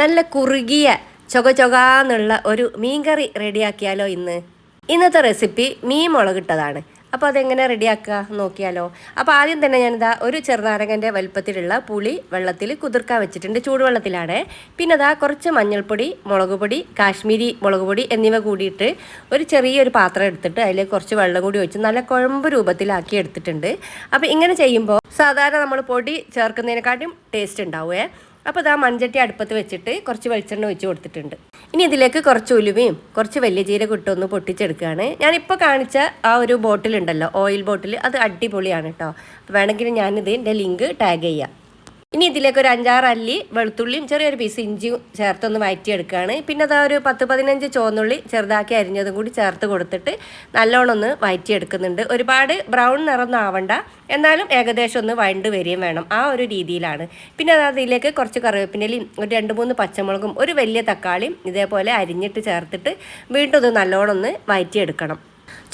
നല്ല കുറുകിയ ചൊക ചൊകാന്നുള്ള ഒരു മീൻകറി റെഡിയാക്കിയാലോ ഇന്ന്? ഇന്നത്തെ റെസിപ്പി മീൻ മുളകിട്ടതാണ്. അപ്പോൾ അതെങ്ങനെ റെഡിയാക്കുക നോക്കിയാലോ. അപ്പോൾ ആദ്യം തന്നെ ഞാനിതാ ഒരു ചെറുനാരകന്റെ വലുപ്പത്തിലുള്ള പുളി വെള്ളത്തിൽ കുതിർക്കാൻ വെച്ചിട്ടുണ്ട്. ചൂടുവെള്ളത്തിലാണ്. പിന്നെ അതാ കുറച്ച് മഞ്ഞൾപ്പൊടി മുളക് പൊടി കാശ്മീരി മുളക് പൊടി എന്നിവ കൂടിയിട്ട് ഒരു ചെറിയൊരു പാത്രം എടുത്തിട്ട് അതിൽ കുറച്ച് വെള്ളം കൂടി ഒഴിച്ച് നല്ല കുഴമ്പ് രൂപത്തിലാക്കി എടുത്തിട്ടുണ്ട്. അപ്പോൾ ഇങ്ങനെ ചെയ്യുമ്പോൾ സാധാരണ നമ്മൾ പൊടി ചേർക്കുന്നതിനെക്കാട്ടും ടേസ്റ്റ് ഉണ്ടാവുമേ അപ്പോൾ ഇതാ മൺചട്ടി അടുപ്പത്ത് വെച്ചിട്ട് കുറച്ച് വെളിച്ചെണ്ണ ഒഴിച്ച് കൊടുത്തിട്ടുണ്ട്. ഇനി ഇതിലേക്ക് കുറച്ച് ഉലുവയും കുറച്ച് വലിയ ജീരകം ഇട്ടൊന്ന് പൊട്ടിച്ചെടുക്കുകയാണ്. ഞാനിപ്പോൾ കാണിച്ച ആ ഒരു ബോട്ടിലുണ്ടല്ലോ ഓയിൽ ബോട്ടിൽ അത് അടിപൊളിയാണ് കേട്ടോ വേണമെങ്കിൽ ഞാനിത് എന്റെ ലിങ്ക് ടാഗ് ചെയ്യാം. ഇനി ഇതിലേക്ക് ഒരു അഞ്ചാറ് അല്ലി വെളുത്തുള്ളിയും ചെറിയൊരു പീസ് ഇഞ്ചിയും ചേർത്തൊന്ന് വഴറ്റിയെടുക്കുകയാണ് പിന്നെ അതാ ഒരു പത്ത് പതിനഞ്ച് ചുവന്നുള്ളി ചെറുതാക്കി അരിഞ്ഞതും കൂടി ചേർത്ത് കൊടുത്തിട്ട് നല്ലോണം ഒന്ന് വഴറ്റിയെടുക്കുന്നുണ്ട് ഒരുപാട് ബ്രൗൺ നിറം ആവണ്ട. എന്നാലും ഏകദേശം ഒന്ന് വഴണ്ട് വരികയും വേണം ആ ഒരു രീതിയിലാണ്. പിന്നെ അത് അതിലേക്ക് കുറച്ച് കറിവേപ്പിന്റെയും ഒരു രണ്ട് മൂന്ന് പച്ചമുളകും ഒരു വലിയ തക്കാളിയും ഇതേപോലെ അരിഞ്ഞിട്ട് ചേർത്തിട്ട് വീണ്ടും ഒന്ന് നല്ലോണം ഒന്ന് വഴറ്റിയെടുക്കണം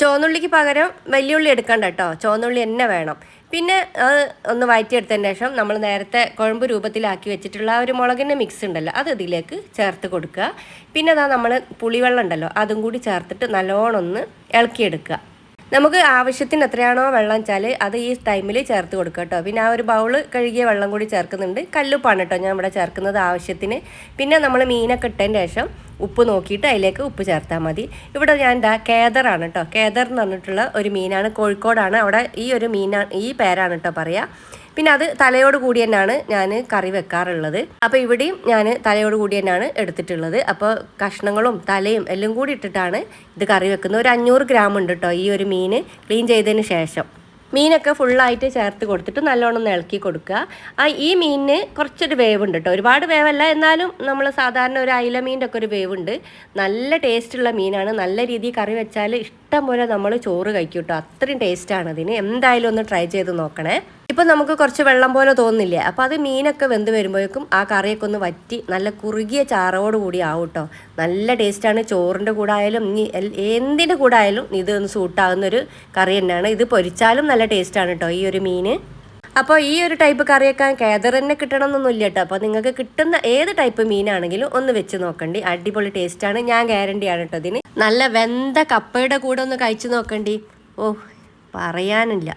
ചുവന്നുള്ളിക്ക് പകരം വലിയുള്ളി എടുക്കണ്ട കേട്ടോ. ചുവന്നുള്ളി തന്നെ വേണം. പിന്നെ അത് ഒന്ന് വഴറ്റിയെടുത്തതിന് ശേഷം നമ്മൾ നേരത്തെ കുഴമ്പ് രൂപത്തിലാക്കി വെച്ചിട്ടുള്ള ആ ഒരു മുളകിന്റെ മിക്സ് ഉണ്ടല്ലോ അത് ഇതിലേക്ക് ചേർത്ത് കൊടുക്കുക. പിന്നെ അതാ നമ്മൾ പുളിവെള്ളം ഉണ്ടല്ലോ അതും കൂടി ചേർത്തിട്ട് നല്ലോണം ഒന്ന് ഇളക്കിയെടുക്കുക. നമുക്ക് ആവശ്യത്തിന് എത്രയാണോ വെള്ളം വെച്ചാൽ അത് ഈ ടൈമിൽ ചേർത്ത് കൊടുക്കുക കേട്ടോ. പിന്നെ ആ ഒരു ബൗൾ കഴുകിയ വെള്ളം കൂടി ചേർക്കുന്നുണ്ട്. കല്ലുപ്പാണ് കേട്ടോ ഞാൻ ഇവിടെ ചേർക്കുന്നത് ആവശ്യത്തിന്. പിന്നെ നമ്മൾ മീനൊക്കെ ഇട്ടതിന് ശേഷം ഉപ്പ് നോക്കിയിട്ട് അതിലേക്ക് ഉപ്പ് ചേർത്താൽ മതി. ഇവിടെ ഞാൻ എന്താ കേദറാണ് കേട്ടോ കേദർ എന്ന് പറഞ്ഞിട്ടുള്ള ഒരു മീനാണ്. കോഴിക്കോടാണ്. അവിടെ ഈ ഒരു മീനാണ് ഈ പേരാണ് കേട്ടോ പറയുക പിന്നെ അത് തലയോട് കൂടി തന്നെയാണ് ഞാൻ കറി വെക്കാറുള്ളത്. അപ്പോൾ ഇവിടെയും ഞാൻ തലയോട് കൂടി തന്നെയാണ് എടുത്തിട്ടുള്ളത്. അപ്പോൾ കഷ്ണങ്ങളും തലയും എല്ലാം കൂടി ഇട്ടിട്ടാണ് ഇത് കറി വെക്കുന്നത്. ഒരു അഞ്ഞൂറ് ഗ്രാം ഉണ്ട് കേട്ടോ ഈ ഒരു മീൻ ക്ലീൻ ചെയ്തതിന് ശേഷം. മീനൊക്കെ ഫുള്ളായിട്ട് ചേർത്ത് കൊടുത്തിട്ട് നല്ലോണം ഒന്ന് ഇളക്കി കൊടുക്കുക. ആ ഈ മീനിന് കുറച്ചൊരു വേവുണ്ട് കേട്ടോ ഒരുപാട് വേവല്ല എന്നാലും നമ്മൾ സാധാരണ ഒരു അയില മീന്റെ ഒക്കെ ഒരു വേവുണ്ട്. നല്ല ടേസ്റ്റുള്ള മീനാണ്. നല്ല രീതിയിൽ കറി വെച്ചാൽ ഇഷ്ടം പോലെ നമ്മൾ ചോറ് കഴിക്കും കേട്ടോ അത്രയും ടേസ്റ്റാണ് അതിന്. എന്തായാലും ഒന്ന് ട്രൈ ചെയ്ത് നോക്കണേ. ഇപ്പം നമുക്ക് കുറച്ച് വെള്ളം പോലെ തോന്നില്ലേ അപ്പോൾ അത് മീനൊക്കെ വെന്ത് വരുമ്പോഴേക്കും ആ കറിയൊക്കെ ഒന്ന് വറ്റി നല്ല കുറുകിയ ചാറോട് കൂടി ആവും കേട്ടോ നല്ല ടേസ്റ്റാണ് ചോറിന്റെ കൂടെ ആയാലും എന്തിന്റെ കൂടെ ആയാലും ഇത് ഒന്ന് സൂട്ടാകുന്നൊരു കറി തന്നെയാണ്. ഇത് പൊരിച്ചാലും നല്ല ടേസ്റ്റാണ് കേട്ടോ ഈ ഒരു മീൻ അപ്പോൾ ഈ ഒരു ടൈപ്പ് കറിയൊക്കെ കേദർ തന്നെ കിട്ടണമെന്നൊന്നുമില്ല കേട്ടോ അപ്പോൾ നിങ്ങൾക്ക് കിട്ടുന്ന ഏത് ടൈപ്പ് മീനാണെങ്കിലും ഒന്ന് വെച്ച് നോക്കണ്ടി. അടിപൊളി ടേസ്റ്റാണ് ഞാൻ ഗ്യാരണ്ടിയാണ് കേട്ടോ ഇതിന്. നല്ല വെന്ത കപ്പയുടെ കൂടെ ഒന്ന് കഴിച്ചു നോക്കണ്ടി. ഓ പറയാനില്ല.